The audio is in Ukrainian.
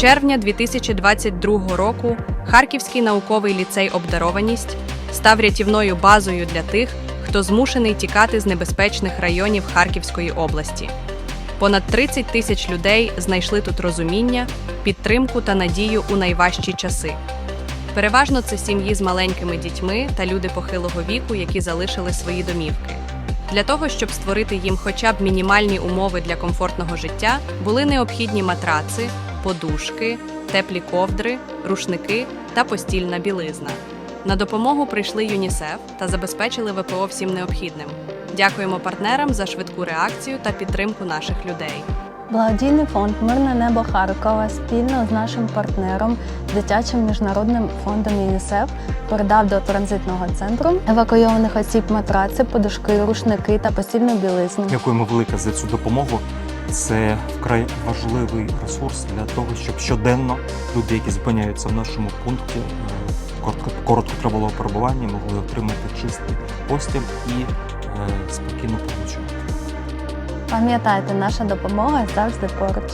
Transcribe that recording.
червня 2022 року Харківський науковий ліцей Обдарованість став рятівною базою для тих, хто змушений тікати з небезпечних районів Харківської області. Понад 30 тисяч людей знайшли тут розуміння, підтримку та надію у найважчі часи. Переважно це сім'ї з маленькими дітьми та люди похилого віку, які залишили свої домівки. Для того, щоб створити їм хоча б мінімальні умови для комфортного життя, були необхідні матраци, подушки, теплі ковдри, рушники та постільна білизна. На допомогу прийшли ЮНІСЕФ та забезпечили ВПО всім необхідним. Дякуємо партнерам за швидку реакцію та підтримку наших людей. Благодійний фонд Мирне небо Харкова спільно з нашим партнером дитячим міжнародним фондом ЮНІСЕФ передав до транзитного центру евакуйованих осіб матраци, подушки, рушники та постільну білизну. Дякуємо велике за цю допомогу. Це вкрай важливий ресурс для того, щоб щоденно люди, які зупиняються в нашому пункті е, короткотривалого перебування, могли отримати чистий постіль і спокійну спокійно почувати. Пам'ятайте, наша допомога завжди поруч.